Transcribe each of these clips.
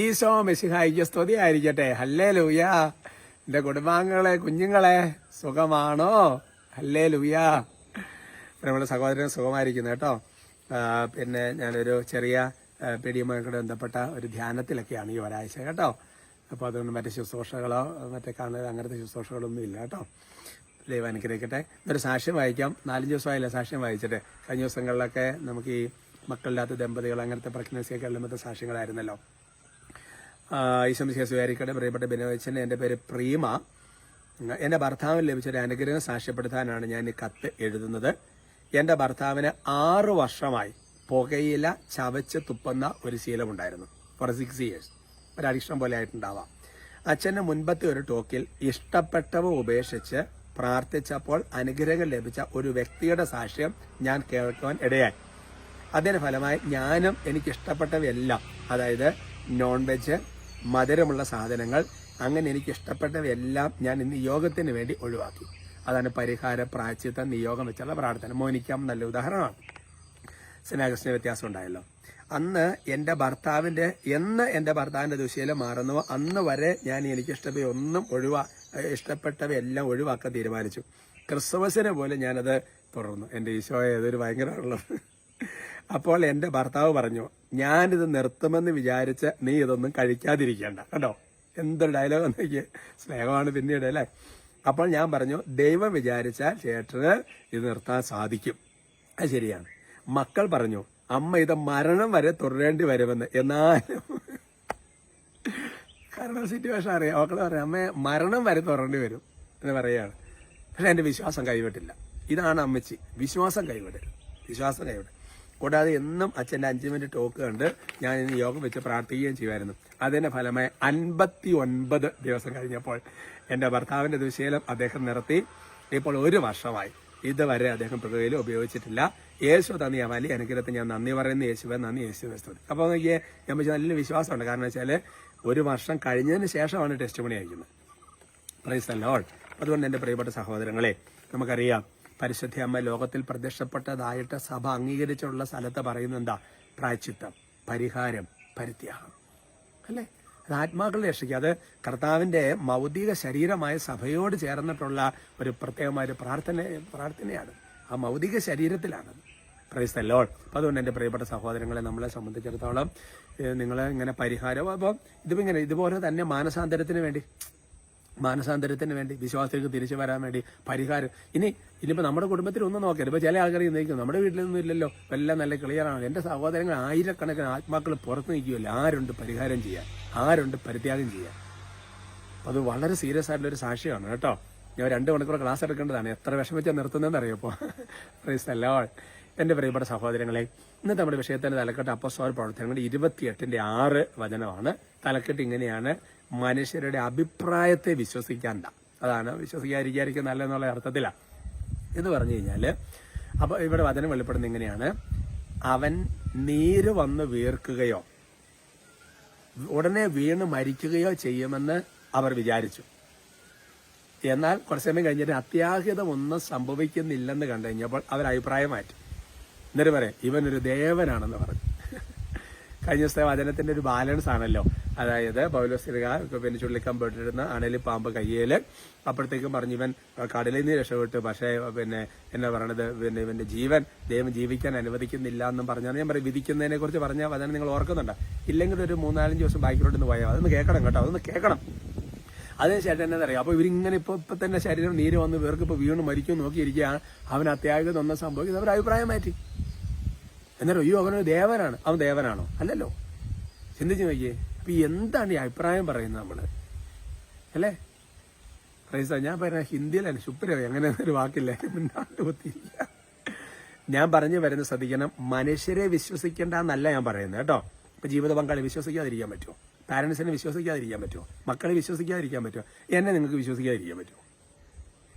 ഈശോ മെസ്സിഹായിക്ക് സ്തുതി ആയിരിക്കട്ടെ ഹല്ലേ ലൂയ എന്റെ കുടുംബാംഗങ്ങളെ കുഞ്ഞുങ്ങളെ സുഖമാണോ? ഹല്ലേ ലൂയ നമ്മുടെ സഹോദരൻ സുഖമായിരിക്കുന്നു കേട്ടോ. പിന്നെ ഞാനൊരു ചെറിയ പേടിയുമായിട്ട് ബന്ധപ്പെട്ട ഒരു ധ്യാനത്തിലൊക്കെയാണ് ഈ ഒരാഴ്ച കേട്ടോ. അപ്പോൾ അതുകൊണ്ട് മറ്റേ ശുശ്രൂഷകളോ മറ്റേ കാണുന്നത് അങ്ങനത്തെ ശുശ്രൂഷകളൊന്നും ഇല്ല കേട്ടോ. ദൈവം അനുഗ്രഹിക്കട്ടെ. ഒരു സാക്ഷ്യം വായിക്കാം. നാലഞ്ച് ദിവസമായില്ല സാക്ഷ്യം വായിച്ചിട്ട്. കഴിഞ്ഞ ദിവസങ്ങളിലൊക്കെ നമുക്ക് ഈ മക്കളില്ലാത്ത ദമ്പതികൾ അങ്ങനത്തെ പ്രഗ്നൻസിയൊക്കെ ഉള്ള സാക്ഷ്യങ്ങളായിരുന്നല്ലോ. ഈശ്വം സ്വീകരിക്കട്ടെ. പ്രിയപ്പെട്ട ബിനോച്ചൻ എന്റെ പേര് പ്രീമ. എന്റെ ഭർത്താവിന് ലഭിച്ചൊരു അനുഗ്രഹം സാക്ഷ്യപ്പെടുത്താനാണ് ഞാൻ ഈ കത്ത് എഴുതുന്നത്. എന്റെ ഭർത്താവിന് ആറ് വർഷമായി പുകയില ചവച്ച് തുപ്പുന്ന ഒരു ശീലമുണ്ടായിരുന്നു ഫോർ സിക്സ് ഇയേഴ്സ് ഒരു അഡിക്ഷൻ പോലെ ആയിട്ടുണ്ടാവാം. അച്ഛന്റെ മുൻപത്തെ ഒരു ടോക്കിൽ ഇഷ്ടപ്പെട്ടവ ഉപേക്ഷിച്ച് പ്രാർത്ഥിച്ചപ്പോൾ അനുഗ്രഹം ലഭിച്ച ഒരു വ്യക്തിയുടെ സാക്ഷ്യം ഞാൻ കേൾക്കുവാൻ ഇടയായി. അതിന് ഫലമായി ഞാനും എനിക്ക് ഇഷ്ടപ്പെട്ടവയെല്ലാം അതായത് നോൺ വെജ് മധുരമുള്ള സാധനങ്ങൾ. അങ്ങനെ എനിക്ക് ഇഷ്ടപ്പെട്ടവയെല്ലാം ഞാൻ ഇന്ന് യോഗത്തിന് വേണ്ടി ഒഴിവാക്കി. അതാണ് പരിഹാര പ്രായച്ചിത്ത നിയോഗം വെച്ചുള്ള പ്രാർത്ഥന. മോനിക്കാം നല്ല ഉദാഹരണമാണ്. സ്നേഹകൃഷ്ണ വ്യത്യാസം ഉണ്ടായല്ലോ. അന്ന് എന്റെ ഭർത്താവിന്റെ എന്ന് എന്റെ ഭർത്താവിന്റെ ദുശീലം മാറുന്നുവോ അന്ന് വരെ ഞാൻ എനിക്ക് ഇഷ്ടപ്പെട്ട ഒന്നും ഒഴിവാ ഇഷ്ടപ്പെട്ടവയെല്ലാം ഒഴിവാക്കാൻ തീരുമാനിച്ചു. ക്രിസ്മസിനെ പോലെ ഞാനത് തുടർന്നു. എന്റെ ഈശോയെ അതൊരു ഭയങ്കരമുള്ളത് അപ്പോൾ എന്റെ ഭർത്താവ് പറഞ്ഞു ഞാനിത് നിർത്തുമെന്ന് വിചാരിച്ച് നീ ഇതൊന്നും കഴിക്കാതിരിക്കേണ്ട. കേട്ടോ എന്തൊരു ഡയലോഗ് എന്നൊക്കെ സ്നേഹമാണ് പിന്നീട് അല്ലേ? അപ്പോൾ ഞാൻ പറഞ്ഞു ദൈവം വിചാരിച്ചാൽ ചേട്ടന് ഇത് നിർത്താൻ സാധിക്കും. അത് ശരിയാണ്. മക്കൾ പറഞ്ഞു അമ്മ ഇത് മരണം വരെ തുടരേണ്ടി വരുമെന്ന്. എന്നാലും കാരണം സിറ്റുവേഷൻ അറിയാം. മക്കൾ പറയാം അമ്മ മരണം വരെ തുടരേണ്ടി വരും എന്ന് പറയുകയാണ്. പക്ഷെ എന്റെ വിശ്വാസം കൈവിട്ടില്ല. ഇതാണ് അമ്മച്ചി. വിശ്വാസം കൈവിടരുത്. വിശ്വാസം കൈവിടരുത്. കൂടാതെ എന്നും അച്ഛന്റെ അഞ്ച് മിനിറ്റ് ടോക്ക് കണ്ട് ഞാൻ ഇന്ന് യോഗം വെച്ച് പ്രാർത്ഥിക്കുകയും ചെയ്യുമായിരുന്നു. അതിന്റെ ഫലമായി അൻപത്തി ഒൻപത് ദിവസം കഴിഞ്ഞപ്പോൾ എന്റെ ഭർത്താവിന്റെ ദുശീലം അദ്ദേഹം നിർത്തി. ഇപ്പോൾ ഒരു വർഷമായി ഇതുവരെ അദ്ദേഹം പ്രകൃതിയിൽ ഉപയോഗിച്ചിട്ടില്ല. യേശു തന്നിയ വലിയ അനുഗ്രഹത്തിന് ഞാൻ നന്ദി പറയുന്നു. യേശുവെ നന്ദി യേശു വിശ്വസ്തു അപ്പോൾ നോക്കിയേ ഞാൻ വെച്ചാൽ നല്ല വിശ്വാസമുണ്ട്. കാരണം വെച്ചാൽ ഒരു വർഷം കഴിഞ്ഞതിന് ശേഷമാണ് ടെസ്റ്റ് മണി അയക്കുന്നത് പ്രൈസ് അല്ലോൾ അതുകൊണ്ട് എന്റെ പ്രിയപ്പെട്ട സഹോദരങ്ങളെ നമുക്കറിയാം പരിശുദ്ധ അമ്മ ലോകത്തിൽ പ്രത്യക്ഷപ്പെട്ടതായിട്ട് സഭ അംഗീകരിച്ചുള്ള സ്ഥലത്ത് പറയുന്നത് എന്താ? പ്രായച്ചിത്തം പരിഹാരം പരിത്യാഗം. അല്ലേ? അത് ആത്മാക്കളെ രക്ഷിക്കുക. അത് കർത്താവിന്റെ മൗതിക ശരീരമായ സഭയോട് ചേർന്നിട്ടുള്ള ഒരു പ്രത്യേകമായ ഒരു പ്രാർത്ഥന പ്രാർത്ഥനയാണ്. ആ മൗതിക ശരീരത്തിലാണ് പ്രൈസ് ലോഡ് അപ്പം അതുകൊണ്ട് എന്റെ പ്രിയപ്പെട്ട സഹോദരങ്ങളെ നമ്മളെ സംബന്ധിച്ചിടത്തോളം നിങ്ങൾ ഇങ്ങനെ പരിഹാരം അപ്പം ഇതിപ്പോൾ ഇങ്ങനെ ഇതുപോലെ തന്നെ മാനസാന്തരത്തിന് വേണ്ടി മാനസാന്തരത്തിന് വേണ്ടി വിശ്വാസത്തിലേക്ക് തിരിച്ചു വരാൻ വേണ്ടി പരിഹാരം. ഇനി ഇനിയിപ്പോൾ നമ്മുടെ കുടുംബത്തിൽ ഒന്നും നോക്കരുത് ഇപ്പോൾ ചില ആൾക്കാർ നിൽക്കും നമ്മുടെ വീട്ടിലൊന്നും ഇല്ലല്ലോ എല്ലാം നല്ല ക്ലിയറാണ് എന്റെ സഹോദരങ്ങൾ ആയിരക്കണക്കിന് ആത്മാക്കൾ പുറത്ത് നിൽക്കുമല്ലോ ആരുണ്ട് പരിഹാരം ചെയ്യാൻ? ആരുണ്ട് പരിത്യാഗം ചെയ്യാൻ? അത് വളരെ സീരിയസ് ആയിട്ടുള്ള ഒരു സാക്ഷിയാണ് കേട്ടോ. ഞാൻ രണ്ട് മണിക്കൂർ ക്ലാസ് എടുക്കേണ്ടതാണ്. എത്ര വിഷമിച്ചാൽ നിർത്തുന്നതെന്ന് അറിയപ്പോൾ പ്രൈസ് എന്റെ പ്രിയപ്പെട്ട സഹോദരങ്ങളെ ഇന്നത്തെ നമ്മുടെ വിഷയത്തിന്റെ തലക്കെട്ട് അപ്പസ്വാർ പ്രവർത്തനങ്ങൾ ഇരുപത്തിയെട്ടിന്റെ ആറ് വചനമാണ്. തലക്കെട്ട് ഇങ്ങനെയാണ്. മനുഷ്യരുടെ അഭിപ്രായത്തെ വിശ്വസിക്കാണ്ട. അതാണ് വിശ്വസിക്കാതിരിക്കാതിരിക്കും നല്ലതെന്നുള്ള അർത്ഥത്തിലാണ് എന്ന് പറഞ്ഞു കഴിഞ്ഞാൽ അപ്പോൾ ഇവിടെ വചനം വെളിപ്പെടുന്ന ഇങ്ങനെയാണ്. അവൻ നീര് വന്ന് വീർക്കുകയോ ഉടനെ വീണ് മരിക്കുകയോ ചെയ്യുമെന്ന് അവർ വിചാരിച്ചു. എന്നാൽ കുറച്ച് സമയം കഴിഞ്ഞിട്ട് അത്യാഹിതം ഒന്നും സംഭവിക്കുന്നില്ലെന്ന് കണ്ടു കഴിഞ്ഞപ്പോൾ അവർ അഭിപ്രായം മാറ്റി. എന്നിട്ട് പറയാം ഇവനൊരു ദേവനാണെന്ന് പറഞ്ഞു. കഴിഞ്ഞ ദിവസത്തെ വചനത്തിന്റെ ഒരു ബാലൻസ് ആണല്ലോ. അതായത് പൗലോസിക പിന്നെ ചുള്ളിക്കമ്പിട്ടിരുന്ന അണലി പാമ്പ് കയ്യേൽ. അപ്പോഴത്തേക്കും പറഞ്ഞു ഇവൻ കടലിൽ നിന്ന് രക്ഷപ്പെട്ടു. പക്ഷേ പിന്നെ എന്നാ പറയണത്? പിന്നെ ഇവന്റെ ജീവൻ ദൈവം ജീവിക്കാൻ അനുവദിക്കുന്നില്ല എന്നും പറഞ്ഞാൽ ഞാൻ പറയും വിധിക്കുന്നതിനെ കുറിച്ച് പറഞ്ഞ വചനം നിങ്ങൾ ഓർക്കുന്നുണ്ട്? ഇല്ലെങ്കിൽ ഒരു മൂന്നാലഞ്ച് ദിവസം ബാക്കിലോട്ട് പോയാൽ അതൊന്ന് കേൾക്കണം കേട്ടോ. അതൊന്ന് കേൾക്കണം. അതിനുശേഷം എന്നാ അറിയാം അപ്പൊ ഇവരിങ്ങനെ ഇപ്പൊ ഇപ്പൊ തന്നെ ശരീരം നീര് വന്ന് ഇവർക്ക് ഇപ്പൊ വീണ് മരിക്കും നോക്കിയിരിക്കുകയാണ്. അവൻ അത്യാഗ്രഹം ഒന്നും സംഭവിക്കുന്നത് അവർ അഭിപ്രായം മാറ്റി. എന്നാലും അയ്യോ അവനൊരു ദേവനാണ്. അവൻ ദേവനാണോ? അല്ലല്ലോ. ചിന്തിച്ചു നോക്കിയേ. അപ്പൊ എന്താണ് ഈ അഭിപ്രായം പറയുന്നത് നമ്മൾ? അല്ലേ? പ്രൈസ ഞാൻ പറയുന്ന ഹിന്ദിയിലാണ് ശുപ്രവി അങ്ങനെ ഒരു വാക്കില്ല. കുത്തിയിരിക്കുക ഞാൻ പറഞ്ഞു വരുന്ന ശ്രദ്ധിക്കണം. മനുഷ്യരെ വിശ്വസിക്കേണ്ട എന്നല്ല ഞാൻ പറയുന്നത് കേട്ടോ. ഇപ്പൊ ജീവിത പങ്കാളി വിശ്വസിക്കാതിരിക്കാൻ പറ്റുമോ? പാരന്റ്സിനെ വിശ്വസിക്കാതിരിക്കാൻ പറ്റുമോ? മക്കളെ വിശ്വസിക്കാതിരിക്കാൻ പറ്റുമോ? എന്നെ നിങ്ങൾക്ക് വിശ്വസിക്കാതിരിക്കാൻ പറ്റുമോ?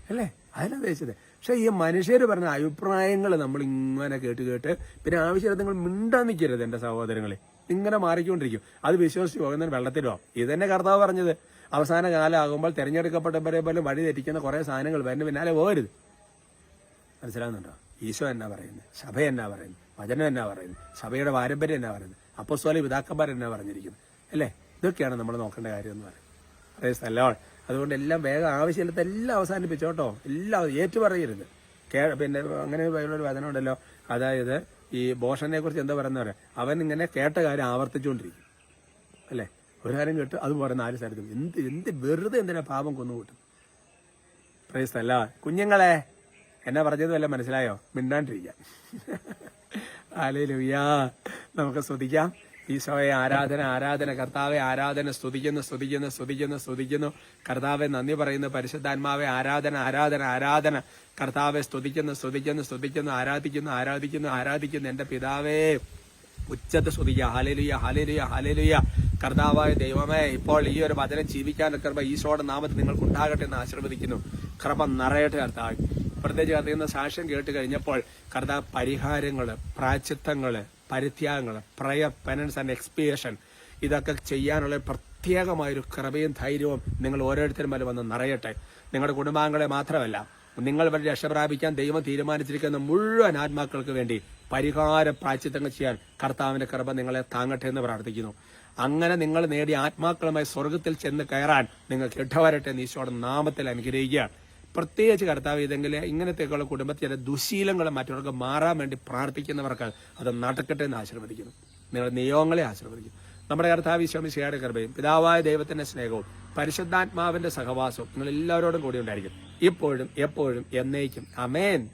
അല്ലേ? അതിനാ ഉദ്ദേശിച്ചത്. പക്ഷെ ഈ മനുഷ്യർ പറഞ്ഞ അഭിപ്രായങ്ങൾ നമ്മൾ ഇങ്ങനെ കേട്ട് കേട്ട് പിന്നെ ആവശ്യമില്ല നിങ്ങൾ മിണ്ടാൻ നിൽക്കരുത് എന്റെ സഹോദരങ്ങളെ. ഇങ്ങനെ മാറിക്കൊണ്ടിരിക്കും. അത് വിശ്വസിച്ച് പോകുന്നതിന് വെള്ളത്തിലോ. ഇത് തന്നെ കർത്താവ് പറഞ്ഞത്. അവസാന കാലമാകുമ്പോൾ തെരഞ്ഞെടുക്കപ്പെട്ടവരെ പോലും വഴി തെറ്റിക്കുന്ന കുറെ സാധനങ്ങൾ വരുന്ന പിന്നാലെ പോകരുത്. മനസ്സിലാകുന്നുണ്ടോ ഈശോ എന്നാ പറയുന്നത്? സഭ എന്നാ പറയുന്നത്? വചനം എന്നാ പറയുന്നത്? സഭയുടെ പാരമ്പര്യം എന്നാ പറയുന്നത്? അപ്പസ്തോല പിതാക്കന്മാർ എന്നാ പറഞ്ഞിരിക്കുന്നത്? അല്ലേ? ഇതൊക്കെയാണ് നമ്മൾ നോക്കേണ്ട കാര്യം എന്ന് പറയുന്നത്. അതുകൊണ്ട് എല്ലാം വേഗം ആവശ്യമില്ലാത്ത എല്ലാം അവസാനിപ്പിച്ചോട്ടോ എല്ലാം ഏറ്റു പറയരുത് കേ പിന്നെ അങ്ങനെ ഒരു വചനം ഉണ്ടല്ലോ. അതായത് ഈ ബോഷനെ കുറിച്ച് എന്താ പറയുന്ന പറയാം അവൻ ഇങ്ങനെ കേട്ട കാര്യം ആവർത്തിച്ചുകൊണ്ടിരിക്കും അല്ലേ? ഒരു കാര്യം കേട്ട് അത് പറയുന്ന നാല് സ്ഥലത്തും എന്ത് എന്ത് വെറുതെ എന്തിനാ പാപം കൊന്നുകൂട്ടും പ്രൈസ് അല്ല കുഞ്ഞുങ്ങളെ എന്നാ പറഞ്ഞത് വല്ല മനസ്സിലായോ? മിണ്ടാണ്ടിരിക്കാം. ആലേലുയ്യാ നമുക്ക് സ്തുതിക്കാം ഈശോയെ ആരാധന ആരാധന കർത്താവെ ആരാധന സ്തുതിക്കുന്നു സ്തുതിക്കുന്നു സ്തുതിക്കുന്നു സ്തുതിക്കുന്നു. കർത്താവെ നന്ദി പറയുന്നു. പരിശുദ്ധാത്മാവെ ആരാധന ആരാധന ആരാധന. കർത്താവെ സ്തുതിക്കുന്നു സ്തുതിക്കുന്നു സ്തുതിക്കുന്നു. ആരാധിക്കുന്നു ആരാധിക്കുന്നു ആരാധിക്കുന്നു. എന്റെ പിതാവേ ഉച്ചത്ത് സ്തുതിക്കുക. ഹലലുയ ഹലലുയ ഹലലുയ കർത്താവായ ദൈവമേ ഇപ്പോൾ ഈ ഒരു വചനം ജീവിക്കാൻ കൃപ ഈശോയുടെ നാമത്തിൽ നിങ്ങൾക്ക് ഉണ്ടാകട്ടെ എന്ന് ആശീർവദിക്കുന്നു. കൃപ നിറയട്ടെ കർത്താവ്. പ്രത്യേകിച്ച് കർത്താവ് സാക്ഷ്യം കേട്ട് കഴിഞ്ഞപ്പോൾ കർത്താവ് പരിഹാരങ്ങൾ പ്രാച്ചിത്വങ്ങൾ പരിത്യാഗങ്ങൾ പ്രയർ പെനൻസ് ആൻഡ് എക്സ്പിയേഷൻ ഇതൊക്കെ ചെയ്യാനുള്ള പ്രത്യേകമായൊരു കൃപയും ധൈര്യവും നിങ്ങൾ ഓരോരുത്തരും മേലെ വന്ന് നിറയട്ടെ. നിങ്ങളുടെ കുടുംബാംഗങ്ങളെ മാത്രമല്ല നിങ്ങൾ വഴി രക്ഷപ്രാപിക്കാൻ ദൈവം തീരുമാനിച്ചിരിക്കുന്ന മുഴുവൻ ആത്മാക്കൾക്ക് വേണ്ടി പരിഹാര പ്രാച്ചിത്തങ്ങൾ ചെയ്യാൻ കർത്താവിന്റെ കൃപ നിങ്ങളെ താങ്ങട്ടെ എന്ന് പ്രാർത്ഥിക്കുന്നു. അങ്ങനെ നിങ്ങൾ നേടിയ ആത്മാക്കളുമായി സ്വർഗത്തിൽ ചെന്ന് കയറാൻ നിങ്ങൾക്ക് ഇടവരട്ടെ ഈശോയുടെ നാമത്തിൽ അനുഗ്രഹിക്കുകയാണ്. പ്രത്യേകിച്ച് കർത്താവ് ഇതെങ്കിൽ ഇങ്ങനത്തെയൊക്കെയുള്ള കുടുംബത്തിലെ ദുശീലങ്ങൾ മറ്റവർക്ക് മാറാൻ വേണ്ടി പ്രാർത്ഥിക്കുന്നവർക്ക് അത് നടക്കട്ടെ എന്ന് ആശീർവദിക്കുന്നു. നിങ്ങളുടെ നിയോഗങ്ങളെ ആശീർവദിക്കുന്നു. നമ്മുടെ കർത്താവ് ഈശോമിശിയുടെ കൃപയും പിതാവായ ദൈവത്തിന്റെ സ്നേഹവും പരിശുദ്ധാത്മാവിന്റെ സഹവാസവും നിങ്ങൾ എല്ലാവരോടും കൂടി ഉണ്ടായിരിക്കും. ഇപ്പോഴും എപ്പോഴും എന്നേക്കും. അമേൻ